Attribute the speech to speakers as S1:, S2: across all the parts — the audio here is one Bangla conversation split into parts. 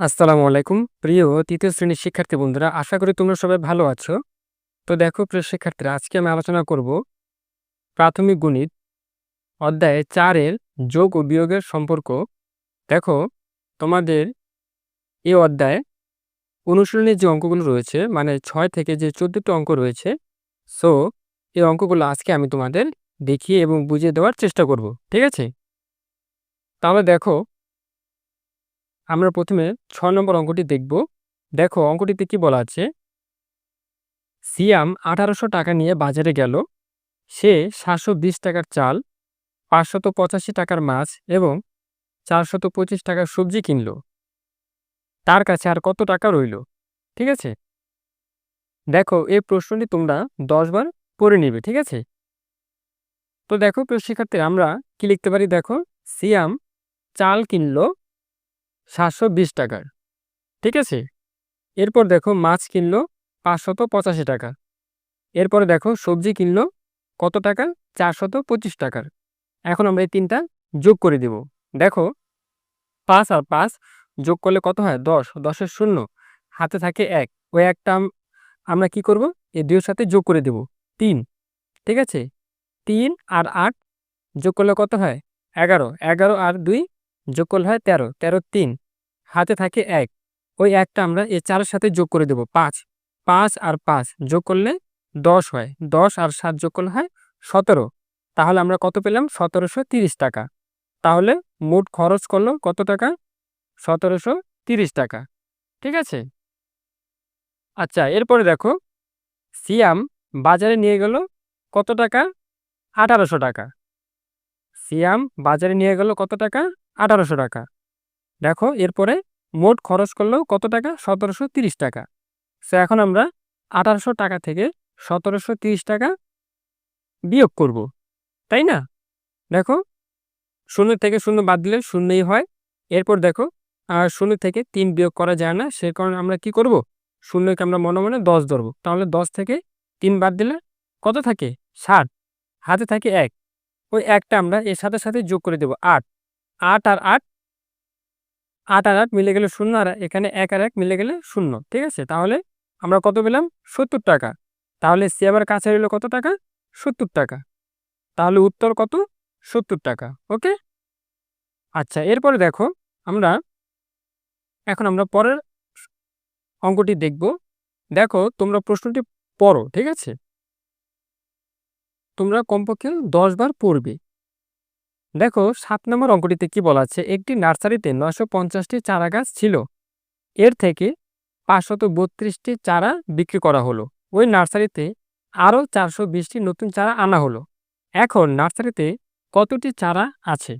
S1: আসসালামু আলাইকুম। প্রিয় তৃতীয় শ্রেণির শিক্ষার্থী বন্ধুরা, আশা করি তোমরা সবাই ভালো আছো। তো দেখো প্রিয় শিক্ষার্থীরা, আজকে আমি আলোচনা করব প্রাথমিক গণিত অধ্যায়ে চারের যোগ ও বিয়োগের সম্পর্ক। দেখো, তোমাদের এই অধ্যায়ে অনুশীলনের যে অঙ্কগুলো রয়েছে মানে ছয় থেকে যে চোদ্দটি অঙ্ক রয়েছে সো এই অঙ্কগুলো আজকে আমি তোমাদের দেখিয়ে এবং বুঝিয়ে দেওয়ার চেষ্টা করব, ঠিক আছে? তাহলে দেখো আমরা প্রথমে ছ নম্বর অঙ্কটি দেখব। দেখো, অঙ্কটিতে কি বলা আছে? সিয়াম আঠারোশো টাকা নিয়ে বাজারে গেল। সে সাতশো বিশ টাকার চাল, পাঁচশত পঁচাশি টাকার মাছ এবং চারশত পঁচিশ টাকার সবজি কিনল। তার কাছে আর কত টাকা রইল? ঠিক আছে? দেখো, এই প্রশ্নটি তোমরা দশবার পড়ে নিবে, ঠিক আছে? তো দেখো প্রিয় শিক্ষার্থী, আমরা কি লিখতে পারি? দেখো, সিয়াম চাল কিনলো সাতশো বিশ টাকার। ঠিক আছে? এরপর দেখো মাছ কিনলো পাঁচশত পঁচাশি টাকা। এরপরে দেখো সবজি কিনলো কত টাকা চারশত পঁচিশ টাকার। এখন আমরা এই তিনটা যোগ করে দেব। দেখো, পাঁচ আর পাঁচ যোগ করলে কত হয়? দশ। দশের শূন্য। হাতে থাকে এক। ওই একটা আমরা কি করব? এই দুইয়ের সাথে যোগ করে দেব। তিন। ঠিক আছে? তিন আর আট যোগ করলে কত হয়? এগারো। এগারো আর দুই যোগ করলে হয় তেরো। তেরো তিন। হাতে থাকে এক। ওই একটা আমরা এ চারের সাথে যোগ করে দেব, পাঁচ। পাঁচ আর পাঁচ যোগ করলে দশ হয়। দশ আর সাত যোগ করলে হয় সতেরো। তাহলে আমরা কত পেলাম? সতেরোশো তিরিশ টাকা। তাহলে মোট খরচ করল কত টাকা? সতেরোশো তিরিশ টাকা। ঠিক আছে? আচ্ছা এরপরে দেখো, সিয়াম বাজারে নিয়ে গেল কত টাকা? আঠারোশো টাকা। সিয়াম বাজারে নিয়ে গেল কত টাকা? আঠারোশো টাকা। দেখো, এরপরে মোট খরচ করলেও কত টাকা? সতেরোশো তিরিশ টাকা। সো এখন আমরা আঠারোশো টাকা থেকে সতেরোশো তিরিশ টাকা বিয়োগ করব, তাই না? দেখো, শূন্য থেকে শূন্য বাদ দিলে শূন্যই হয়। এরপর দেখো, আর শূন্য থেকে তিন বিয়োগ করা যায় না, সে কারণে আমরা কি করব? শূন্যকে আমরা মনে মনে দশ ধরবো। তাহলে দশ থেকে তিন বাদ দিলে কত থাকে? ষাট। হাতে থাকে এক। ওই একটা আমরা এর সাথে সাথে যোগ করে দেব আট। আট আর আট আট আর আট মিলে গেলে শূন্য আর এখানে এক আর এক মিলে গেলে শূন্য, ঠিক আছে? তাহলে আমরা কত পেলাম? সত্তর টাকা। তাহলে সে আবার কাছে রইল কত টাকা? সত্তর টাকা। তাহলে উত্তর কত? সত্তর টাকা, ওকে? আচ্ছা এরপরে দেখো আমরা এখন আমরা পরের অঙ্কটি দেখব। দেখো, তোমরা প্রশ্নটি পড়ো, ঠিক আছে? তোমরা কমপক্ষে দশ বার পড়বে। দেখো, সাত নম্বর অঙ্কটিতে কি বলা আছে? একটি নার্সারিতে নয়শো পঞ্চাশটি চারা গাছ ছিল। এর থেকে পাঁচশত বত্রিশটি চারা বিক্রি করা হলো। ওই নার্সারিতে আরও চারশো বিশটি নতুন চারা আনা হলো। এখন নার্সারিতে কতটি চারা আছে?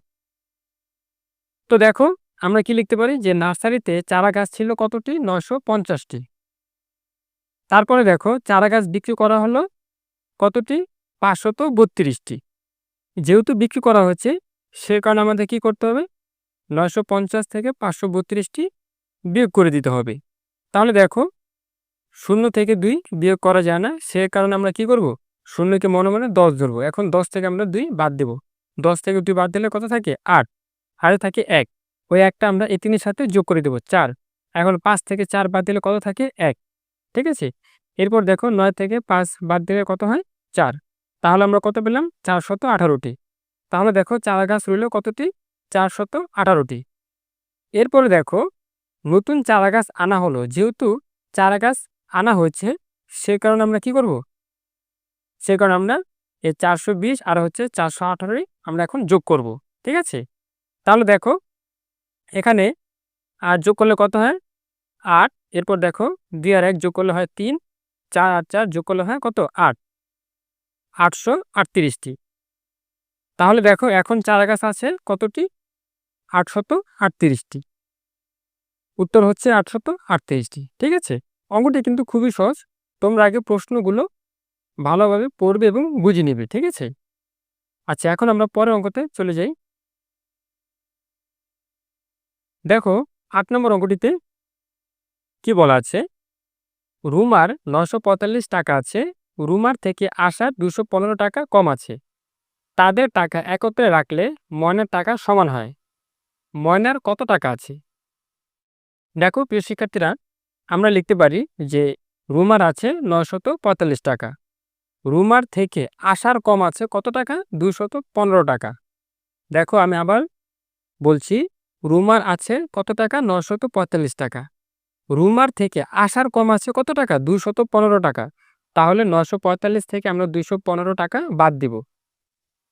S1: তো দেখো, আমরা কি লিখতে পারি? যে নার্সারিতে চারা গাছ ছিল কতটি? নয়শো পঞ্চাশটি। তারপরে দেখো, চারা গাছ বিক্রি করা হলো কতটি? পাঁচশত বত্রিশটি। যেহেতু বিক্রি করা হয়েছে, সে কারণে আমাদের কি করতে হবে? নয়শো পঞ্চাশ থেকে পাঁচশো বত্রিশটি বিয়োগ করে দিতে হবে। তাহলে দেখো, শূন্য থেকে দুই বিয়োগ করা যায় না, সে কারণে আমরা কি করব? শূন্যকে মনে মনে দশ ধরবো। এখন দশ থেকে আমরা দুই বাদ দেব। দশ থেকে দুই বাদ দিলে কত থাকে? আট। হাতে থাকে এক। ওই একটা আমরা এই তিনের সাথে যোগ করে দেব, চার। এখন পাঁচ থেকে চার বাদ দিলে কত থাকে? এক। ঠিক আছে? এরপর দেখো, নয় থেকে পাঁচ বাদ দিলে কত হয়? চার। তাহলে আমরা কত পেলাম? চারশত আঠারোটি। তাহলে দেখো চারা গাছ রইল কতটি? চারশত আঠারোটি। এরপরে দেখো, নতুন চারা গাছ আনা হলো। যেহেতু চারা গাছ আনা হয়েছে, সে কারণে আমরা কি করব? সে কারণে আমরা এই চারশো বিশ আর হচ্ছে চারশো আঠারোই আমরা এখন যোগ করব। ঠিক আছে? তাহলে দেখো, এখানে আর যোগ করলে কত হয়? আট। এরপর দেখো, দুই আর এক যোগ করলে হয় তিন। চার আর চার যোগ করলে হয় কত? আট। আটশো আটত্রিশটি। তাহলে দেখো এখন চারা গাছ আছে কতটি? আটশত আটত্রিশটি। উত্তর হচ্ছে আটশত আটত্রিশটি, ঠিক আছে? অঙ্কটি কিন্তু খুবই সহজ। তোমরা আগে প্রশ্নগুলো ভালোভাবে পড়বে এবং বুঝে নেবে, ঠিক আছে? আচ্ছা এখন আমরা পরের অঙ্কতে চলে যাই। দেখো, আট নম্বর অঙ্কটিতে কি বলা আছে? রুমার নশো টাকা আছে রুমার থেকে আসা দুশো পনেরো টাকা কম আছে। তাদের টাকা একত্রে রাখলে ময়নার টাকা সমান হয়। ময়নার কত টাকা আছে? দেখো প্রিয় শিক্ষার্থীরা, আমরা লিখতে পারি যে রুমার আছে নয়শত পঁয়তাল্লিশ টাকা। রুমার থেকে আসার কম আছে কত টাকা? দুশত পনেরো টাকা। দেখো আমি আবার বলছি, রুমার আছে কত টাকা? নশত পঁয়তাল্লিশ টাকা। রুমার থেকে আসার কম আছে কত টাকা? দুশত পনেরো টাকা। তাহলে নশো পঁয়তাল্লিশ থেকে আমরা দুইশো পনেরো টাকা বাদ দিব।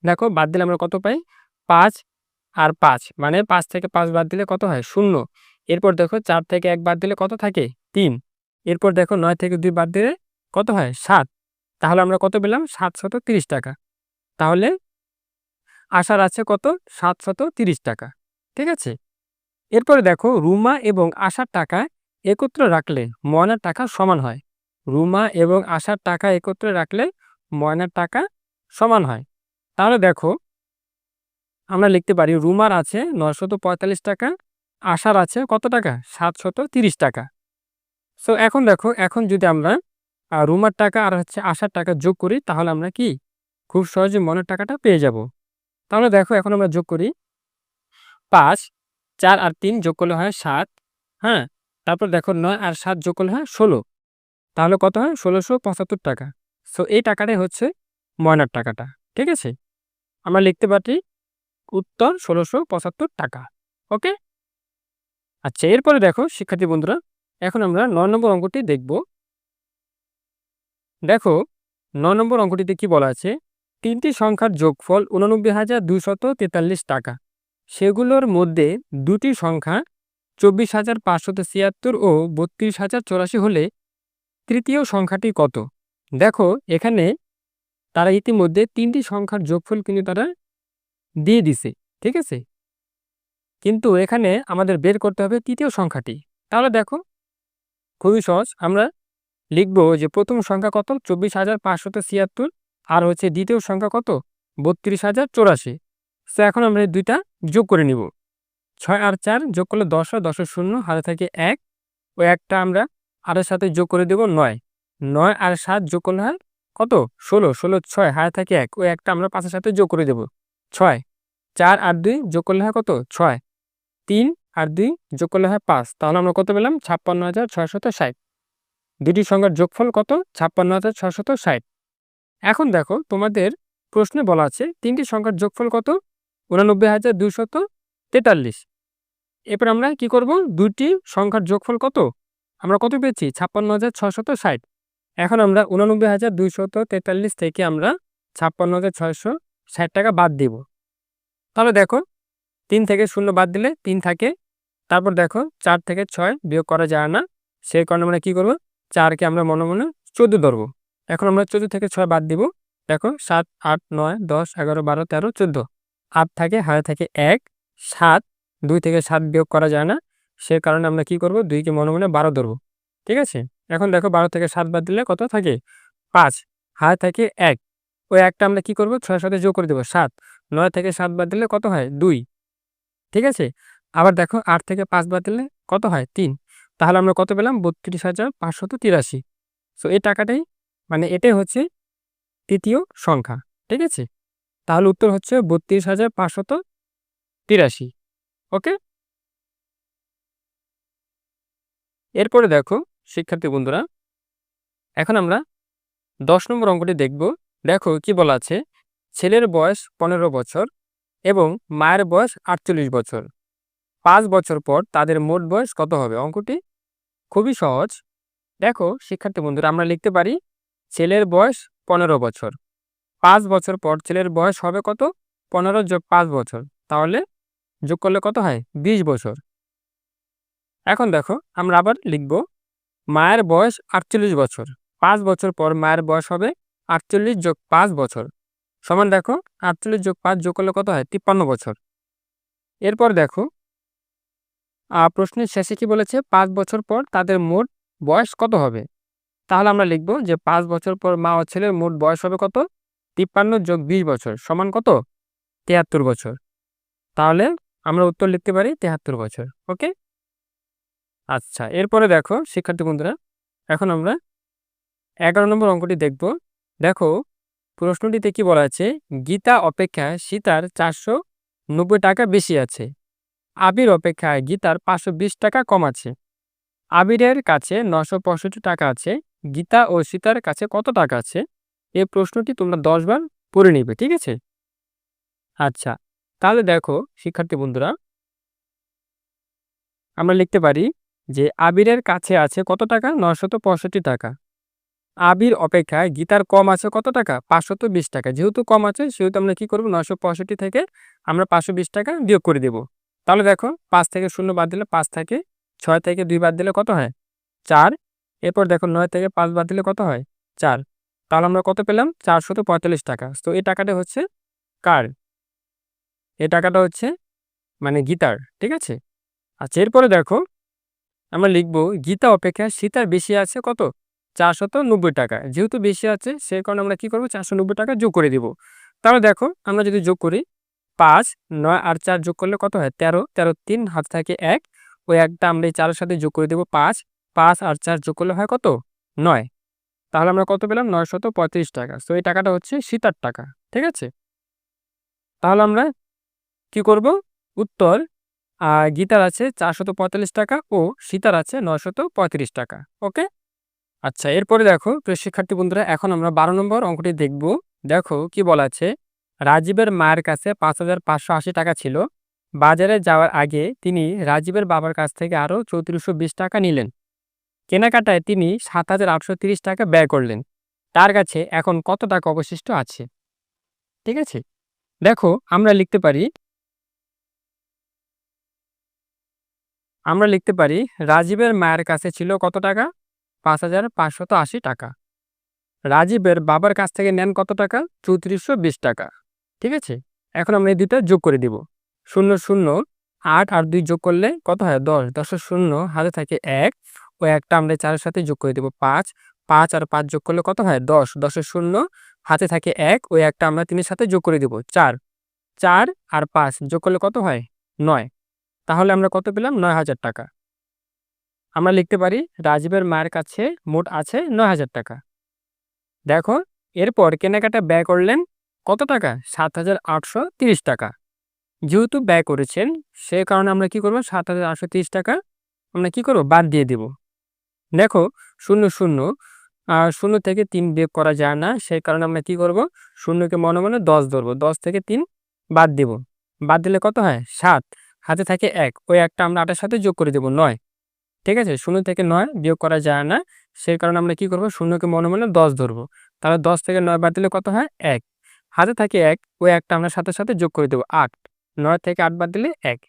S1: দেখো, বাদ দিলে আমরা কত পাই? পাঁচ আর পাঁচ মানে পাঁচ থেকে পাঁচ বাদ দিলে কত হয়? শূন্য। এরপর দেখো, চার থেকে এক বাদ দিলে কত থাকে? তিন। এরপর দেখো, নয় থেকে দুই বাদ দিলে কত হয়? সাত। তাহলে আমরা কত পেলাম? সাতশত তিরিশ টাকা। তাহলে আসার আছে কত? সাতশত তিরিশ টাকা। ঠিক আছে? এরপরে দেখো, রুমা এবং আসার টাকা একত্র রাখলে ময়নার টাকা সমান হয়। রুমা এবং আসার টাকা একত্রে রাখলে ময়নার টাকা সমান হয়। তাহলে দেখো, আমরা লিখতে পারি রুমার আছে নয়শত পঁয়তাল্লিশ টাকা আসার আছে কত টাকা? সাতশত তিরিশ টাকা। সো এখন দেখো, এখন যদি আমরা রুমার টাকা আর হচ্ছে আসার টাকা যোগ করি, তাহলে আমরা কি? খুব সহজে মনের টাকাটা পেয়ে যাব। তাহলে দেখো, এখন আমরা যোগ করি পাঁচ, চার আর তিন যোগ করলে হয় সাত হ্যাঁ? তারপর দেখো নয় আর সাত যোগ করলে হয় ষোলো। তাহলে কত হয়? ষোলোশো পঁচাত্তর টাকা। সো এই টাকাটাই হচ্ছে ময়নার টাকাটা, ঠিক আছে? আমরা লিখতে পারি উত্তর ষোলোশো পঁচাত্তর টাকা, ওকে? আচ্ছা এরপরে দেখো, শিক্ষার্থী বন্ধুরা, এখন আমরা নয় নম্বর অঙ্কটি দেখব। দেখো, নয় নম্বর অঙ্কটিতে কি বলা আছে? তিনটি সংখ্যার যোগফল উননব্বই হাজার দুশত তেতাল্লিশ টাকা। সেগুলোর মধ্যে দুটি সংখ্যা চব্বিশ হাজার পাঁচশত ছিয়াত্তর ও বত্রিশ হাজার চৌরাশি হলে তৃতীয় সংখ্যাটি কত? দেখো, এখানে তারা ইতিমধ্যে তিনটি সংখ্যার যোগফল কিন্তু তারা দিয়ে দিছে, ঠিক আছে? কিন্তু এখানে আমাদের বের করতে হবে তৃতীয় সংখ্যাটি। তাহলে দেখো, খুবই সহজ, আমরা লিখব যে প্রথম সংখ্যা কত? চব্বিশ হাজার পাঁচশত ছিয়াত্তর, আর হচ্ছে দ্বিতীয় সংখ্যা কত? বত্রিশ হাজার চৌরাশি। সো এখন আমরা দুইটা যোগ করে নিব। ছয় আর চার যোগ করলে দশ হয় দশের শূন্য, হাতে থাকে এক। ও একটা আমরা আরের সাথে যোগ করে দেব নয়। নয় আর সাত যোগ করলে হয় কত? ষোলো। ষোলো, ছয় হাতে থাকে এক। ও একটা আমরা পাঁচের সাথে যোগ করে দেব। ছয়। চার আর দুই যোগ করলে হয় কত? ছয়। তিন আর দুই যোগ করলে হয় পাঁচ। তাহলে আমরা কত পেলাম? ছাপ্পান্ন হাজার ছয়শত ষাট। দুটি সংখ্যার যোগফল কত? ছাপ্পান্ন হাজার ছয়শত ষাট। এখন দেখো তোমাদের প্রশ্নে বলা আছে তিনটি সংখ্যার যোগফল কত? উনানব্বই হাজার দুশত তেতাল্লিশ। এরপর আমরা কি করব? দুটি সংখ্যার যোগফল কত? আমরা কত পেয়েছি? ছাপ্পান্ন হাজার ছশত ষাট। এখন আমরা উনানব্বই হাজার দুইশত তেতাল্লিশ থেকে আমরা ছাপ্পান্ন হাজার ছয়শো ষাট টাকা বাদ দিব। তাহলে দেখো, তিন থেকে শূন্য বাদ দিলে তিন থাকে। তারপর দেখো, চার থেকে ছয় বিয়োগ করা যায় না। সেই কারণে আমরা কী করব? চারকে আমরা মনে মনে চোদ্দ ধরবো। এখন আমরা চোদ্দ থেকে ছয় বাদ দিব। দেখো, সাত, আট, নয়, দশ, এগারো, বারো, তেরো, চোদ্দ। আট থাকে হাতে থাকে এক, সাত, দুই থেকে সাত বিয়োগ করা যায় না। সে কারণে আমরা কি করব? দুইকে মনে মনে বারো ধরবো। ঠিক আছে? এখন দেখো বারো থেকে সাত বাদ দিলে কত থাকে? পাঁচ। হাতে থাকে এক। ওই একটা আমরা কি করব? ছয়ের সাথে যোগ করে দেবো, সাত। নয় থেকে সাত বাদ দিলে কত হয়? দুই। ঠিক আছে? আবার দেখো আট থেকে পাঁচ বাদ দিলে কত হয়? তিন। তাহলে আমরা কত পেলাম? বত্রিশ হাজার পাঁচশত তিরাশি। সো এই টাকাটাই মানে এটাই হচ্ছে তৃতীয় সংখ্যা। ঠিক আছে? তাহলে উত্তর হচ্ছে বত্রিশ হাজার পাঁচশত তিরাশি। ওকে এরপরে দেখো, শিক্ষার্থী বন্ধুরা, এখন আমরা দশ নম্বর অঙ্কটি দেখব। দেখো কি বলা আছে, ছেলের বয়স পনেরো বছর এবং মায়ের বয়স আটচল্লিশ বছর। পাঁচ বছর পর তাদের মোট বয়স কত হবে? অঙ্কটি খুবই সহজ। দেখো শিক্ষার্থী বন্ধুরা, আমরা লিখতে পারি, ছেলের বয়স পনেরো বছর। পাঁচ বছর পর ছেলের বয়স হবে কত? পনেরো যোগ পাঁচ বছর। তাহলে যোগ করলে কত হয়? ২০ বছর। এখন দেখো, আমরা আবার লিখব, মায়ের বয়স আটচল্লিশ বছর। পাঁচ বছর পর মায়ের বয়স হবে আটচল্লিশ যোগ পাঁচ বছর। সমান দেখো, আটচল্লিশ যোগ পাঁচ যোগ করলে কত হয়? তিপ্পান্ন বছর। এরপর দেখো প্রশ্নের শেষে কি বলেছে? পাঁচ বছর পর তাদের মোট বয়স কত হবে? তাহলে আমরা লিখব যে পাঁচ বছর পর মা ও ছেলের মোট বয়স হবে কত? তিপ্পান্ন যোগ বিশ বছর। সমান কত? তিয়াত্তর বছর। তাহলে আমরা উত্তর লিখতে পারি তেহাত্তর বছর। ওকে? আচ্ছা এরপরে দেখো, শিক্ষার্থী বন্ধুরা, এখন আমরা এগারো নম্বর অঙ্কটি দেখব। দেখো, প্রশ্নটিতে কি বলা আছে? গীতা অপেক্ষা সীতার চারশো নব্বই টাকা বেশি আছে। আবির অপেক্ষায় গীতার পাঁচশো বিশ টাকা কম আছে। আবিরের কাছে নশো পঁয়ষট্টি টাকা আছে। গীতা ও সীতার কাছে কত টাকা আছে? এই প্রশ্নটি তোমরা দশবার পড়ে নিবে, ঠিক আছে? আচ্ছা তাহলে দেখো, শিক্ষার্থী বন্ধুরা, আমরা লিখতে পারি যে আবিরের কাছে আছে কত টাকা? নশত পঁয়ষট্টি টাকা। আবির অপেক্ষায় গীতার কম আছে কত টাকা? পাঁচশত বিশ টাকা। যেহেতু কম আছে, সেহেতু আমরা কি করব? নশো পঁয়ষট্টি থেকে আমরা পাঁচশো বিশ টাকা বিয়োগ করে দেব। তাহলে দেখো, পাঁচ থেকে শূন্য বাদ দিলে পাঁচ থেকে ছয় থেকে দুই বাদ দিলে কত হয়? চার। এরপর দেখো, নয় থেকে পাঁচ বাদ দিলে কত হয়? চার। তাহলে আমরা কত পেলাম? চারশত পঁয়তাল্লিশ টাকা। তো এই টাকাটা হচ্ছে কার? এই টাকাটা হচ্ছে মানে গীতার, ঠিক আছে? আচ্ছা এরপরে দেখো আমরা লিখব, গীতা অপেক্ষা সীতার বেশি আছে কত? চারশত নব্বই টাকা। যেহেতু বেশি আছে সে কারণে আমরা কি করব? চারশো নব্বই টাকা যোগ করে দিব। তাহলে দেখো, আমরা যদি যোগ করি, পাঁচ, নয় আর চার যোগ করলে কত হয়? তেরো। তেরো তিন, হাত থাকে এক। ওই একটা আমরা এই চারের সাথে যোগ করে দেবো পাঁচ। পাঁচ আর চার যোগ করলে হয় কত? নয়। তাহলে আমরা কত পেলাম? নয়শত পঁয়ত্রিশ টাকা। তো এই টাকাটা হচ্ছে সীতার টাকা। ঠিক আছে? তাহলে আমরা কি করব? উত্তর গীতার আছে চারশত পঁয়তাল্লিশ টাকা ও সীতার আছে নয়শত পঁয়ত্রিশ টাকা, ওকে? আচ্ছা এরপরে দেখো, প্রিয় শিক্ষার্থী বন্ধুরা, এখন আমরা বারো নম্বর অঙ্কটি দেখব। দেখো, কি বলা আছে? রাজীবের মায়ের কাছে পাঁচ হাজার পাঁচশো আশি টাকা ছিল। বাজারে যাওয়ার আগে তিনি রাজীবের বাবার কাছ থেকে আরও চৌত্রিশশো বিশ টাকা নিলেন। কেনাকাটায় তিনি সাত হাজার আটশো তিরিশ টাকা ব্যয় করলেন। তার কাছে এখন কত টাকা অবশিষ্ট আছে? ঠিক আছে? দেখো, আমরা লিখতে পারি আমরা লিখতে পারি, রাজীবের মায়ের কাছে ছিল কত টাকা? পাঁচ হাজার পাঁচশত আশি টাকা। রাজীবের বাবার কাছ থেকে নেন কত টাকা? চৌত্রিশশো বিশ টাকা। ঠিক আছে? এখন আমরা এই দুইটা যোগ করে দিব। শূন্য শূন্য আট আর দুই যোগ করলে কত হয়? দশ। দশের শূন্য হাতে থাকে এক। ও একটা আমরা চারের সাথে যোগ করে দেব পাঁচ। পাঁচ আর পাঁচ যোগ করলে কত হয়? দশ। দশের শূন্য হাতে থাকে এক। ও একটা আমরা তিনের সাথে যোগ করে দেব চার। চার আর পাঁচ যোগ করলে কত হয়? নয়। তাহলে আমরা কত পেলাম? নয় হাজার টাকা। আমরা লিখতে পারি, রাজীবের মায়ের কাছে মোট আছে নয় হাজার টাকা। দেখো, এরপর কেনাকাটা ব্যয় করলেন কত টাকা? সাত হাজার আটশো তিরিশ টাকা। যেহেতু ব্যয় করেছেন, সে কারণে আমরা কি করব? সাত হাজার আটশো তিরিশ টাকা আমরা কি করব? বাদ দিয়ে দেব। দেখো, শূন্য শূন্য শূন্য থেকে তিন বিয়োগ করা যায় না। সেই কারণে আমরা কি করব? শূন্যকে মনে মনে দশ ধরবো। দশ থেকে তিন বাদ দিব। বাদ দিলে কত হয়? সাত। হাতে থাকে এক, ওই একটা আমরা আটের সাথে যোগ করে দেব নয়। ঠিক আছে? শূন্য থেকে নয় বিয়োগ করা যায় না। সেই কারণে আমরা কি করব? শূন্যকে মনে মনে দশ ধরবো। তাহলে দশ থেকে নয় বাদ দিলে কত হয়? এক। হাতে থাকে এক, ওই একটা আমরা সাথে সাথে যোগ করে দেবো আট। নয় থেকে আট বাদ দিলে এক।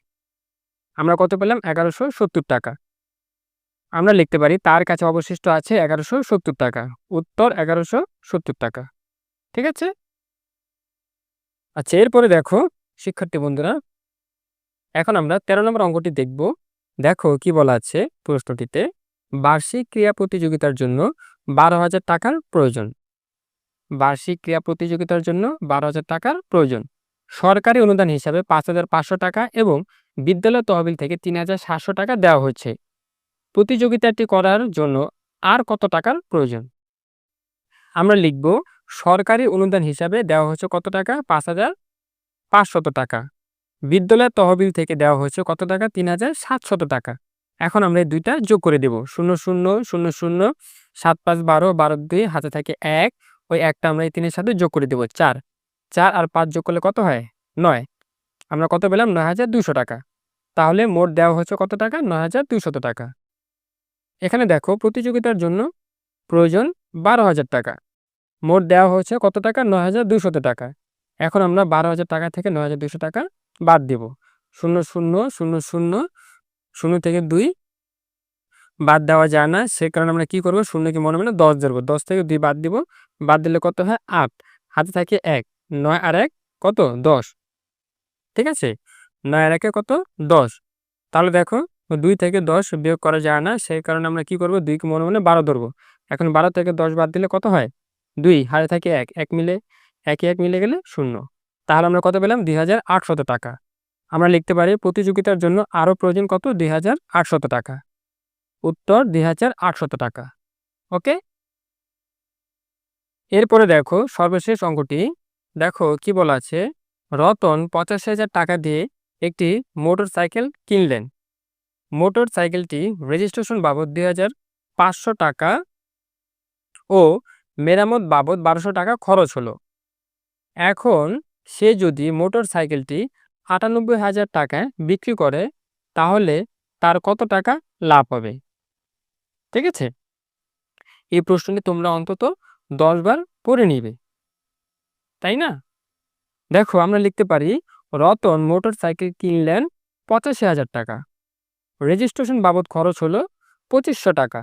S1: আমরা কত পেলাম? এগারোশো সত্তর টাকা। আমরা লিখতে পারি, তার কাছে অবশিষ্ট আছে এগারোশো সত্তর টাকা। উত্তর এগারোশো সত্তর টাকা। ঠিক আছে? আচ্ছা এরপরে দেখো, শিক্ষার্থী বন্ধুরা এখন আমরা তেরো নম্বর অঙ্কটি দেখব। দেখো কি বলা আছে প্রশ্নটিতে, বার্ষিক ক্রিয়া প্রতিযোগিতার জন্য বারো হাজার টাকার প্রয়োজন। বার্ষিক ক্রিয়া প্রতিযোগিতার জন্য বারো হাজার টাকার প্রয়োজন। সরকারি অনুদান হিসাবে পাঁচ হাজার পাঁচশো টাকা এবং বিদ্যালয় তহবিল থেকে তিন হাজার সাতশো টাকা দেওয়া হয়েছে। প্রতিযোগিতাটি করার জন্য আর কত টাকার প্রয়োজন? আমরা লিখব, সরকারি অনুদান হিসাবে দেওয়া হয়েছে কত টাকা? পাঁচ হাজার পাঁচশত টাকা। বিদ্যালয়ের তহবিল থেকে দেওয়া হয়েছে কত টাকা? তিন হাজার সাতশত টাকা। এখন আমরা এই দুইটা যোগ করে দেব। শূন্য শূন্য শূন্য শূন্য, সাত, পাঁচ, বারো বারো, দুই, হাতে থাকে এক। ওই একটা আমরা এই তিনের সাথে যোগ করে দেব চার। চার আর পাঁচ যোগ করলে কত হয়? নয়। আমরা কত পেলাম? নয় হাজার দুশো টাকা। তাহলে মোট দেওয়া হয়েছে কত টাকা? নয় হাজার দুশত টাকা। এখানে দেখো, প্রতিযোগিতার জন্য প্রয়োজন বারো হাজার টাকা। মোট দেওয়া হচ্ছে কত টাকা? নয় হাজার দুশত টাকা। এখন আমরা বারো হাজার টাকা থেকে নয় হাজার দুশো টাকা বাদ দেব। শূন্য শূন্য শূন্য শূন্য শূন্য থেকে দুই বাদ দেওয়া যায় না। সে কারণে আমরা কি করব? শূন্যকে মনে মনে দশ ধরবো। দশ থেকে দুই বাদ দিব। বাদ দিলে কত হয়? আট। হাতে থাকে এক। নয় আর এক কত? দশ। ঠিক আছে? নয় আর একে কত? দশ। তাহলে দেখো, দুই থেকে দশ বিয়োগ করা যায় না। সেই কারণে আমরা কি করব? দুইকে মনে মনে বারো ধরবো। এখন বারো থেকে দশ বাদ দিলে কত হয়? দুই। হাতে থাকে এক। এক মিলে, একে এক মিলে গেলে শূন্য। তাহলে আমরা কত পেলাম? দুই টাকা। আমরা লিখতে পারি প্রতিযোগিতার জন্য আরও প্রয়োজন কত? দুই টাকা। উত্তর দুই টাকা। ওকে? এরপরে দেখো সর্বশেষ অঙ্কটি। দেখো কি বলা আছে? রতন পঁচাশি হাজার টাকা দিয়ে একটি মোটর সাইকেল কিনলেন। মোটর সাইকেলটি রেজিস্ট্রেশন বাবদ দুই হাজার পাঁচশো টাকা ও মেরামত বাবদ বারোশো টাকা খরচ হলো। এখন সে যদি মোটর সাইকেলটি আটানব্বই হাজার টাকায় বিক্রি করে, তাহলে তার কত টাকা লাভ হবে? ঠিক আছে? এই প্রশ্নটি তোমরা অন্তত দশ বার পড়ে নিবে। তাই না? দেখো, আমরা লিখতে পারি, রতন মোটর সাইকেল কিনলেন পঁচাশি হাজার টাকা। রেজিস্ট্রেশন বাবদ খরচ হলো পঁচিশশো টাকা।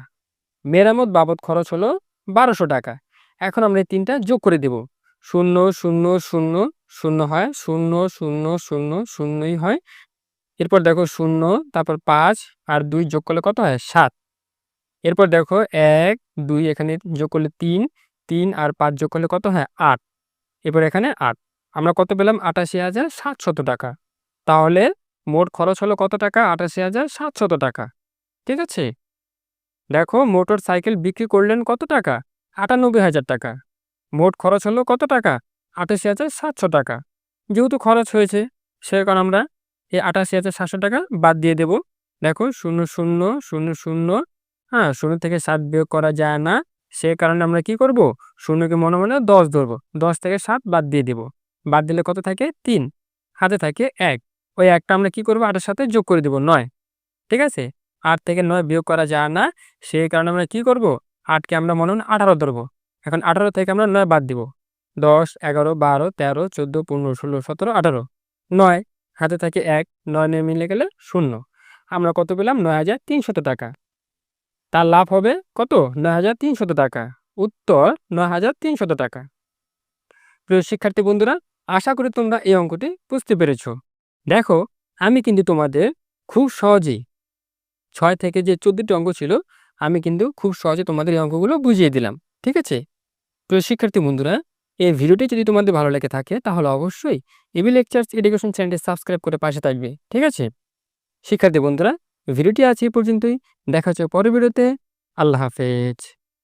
S1: মেরামত বাবদ খরচ হলো বারোশো টাকা। এখন আমরা তিনটা যোগ করে দেব। শূন্য শূন্য শূন্য শূন্য হয়, শূন্য শূন্য শূন্য, শূন্যই হয়। এরপর দেখো শূন্য, তারপর পাঁচ আর দুই যোগ করলে কত হয়? সাত। এরপর দেখো এক, দুই, এখানে যোগ করলে তিন তিন আর পাঁচ যোগ করলে কত হয়? আট। এরপর এখানে আট। আমরা কত পেলাম? আটাশি হাজার সাতশত টাকা। তাহলে মোট খরচ হলো কত টাকা? আটাশি হাজার সাতশত টাকা। ঠিক আছে? দেখো মোটর সাইকেল বিক্রি করলেন কত টাকা? আটানব্বই হাজার টাকা। মোট খরচ হলো কত টাকা? আটাশি হাজার সাতশো টাকা। যেহেতু খরচ হয়েছে, সে কারণে আমরা এই আটাশি হাজার সাতশো টাকা বাদ দিয়ে দেব। দেখো, শূন্য শূন্য শূন্য শূন্য হ্যাঁ শূন্য থেকে সাত বিয়োগ করা যায় না। সে কারণে আমরা কি করব? শূন্যকে মনে মনে দশ ধরবো। দশ থেকে সাত বাদ দিয়ে দেব। বাদ দিলে কত থাকে? তিন। হাতে থাকে এক। ওই একটা আমরা কি করব? আটের সাথে যোগ করে দেব, নয়। ঠিক আছে? আট থেকে নয় বিয়োগ করা যায় না। সেই কারণে আমরা কি করব? আটকে আমরা মনে মনে আঠারো ধরবো। এখন আঠারো থেকে আমরা নয় বাদ দিব। দশ, এগারো, বারো, তেরো, চোদ্দ, পনেরো, ষোলো, সতেরো, আঠারো। নয়, হাতে থাকে এক, নয় নয় মিলে গেলে শূন্য। আমরা কত পেলাম? নয় হাজার তিনশত টাকা। তার লাভ হবে কত? নয় হাজার তিনশত টাকা। উত্তর, নয় হাজার তিনশত টাকা। প্রিয় শিক্ষার্থী বন্ধুরা, আশা করি তোমরা এই অঙ্কটি বুঝতে পেরেছ। দেখো, আমি কিন্তু তোমাদের খুব সহজেই ছয় থেকে যে চোদ্দটি অঙ্ক ছিল, আমি কিন্তু খুব সহজে তোমাদের এই অঙ্কগুলো বুঝিয়ে দিলাম। ঠিক আছে? প্রিয় শিক্ষার্থী বন্ধুরা এই ভিডিওটি যদি তোমাদের ভালো লেগে থাকে, তাহলে অবশ্যই এবি লেকচার্স এডুকেশন চ্যানেলটি সাবস্ক্রাইব করে পাশে থাকবে, ঠিক আছে? শিক্ষার্থী বন্ধুরা, ভিডিওটি আছে এই পর্যন্তই। দেখা হচ্ছে পরের ভিডিওতে। আল্লাহ হাফেজ।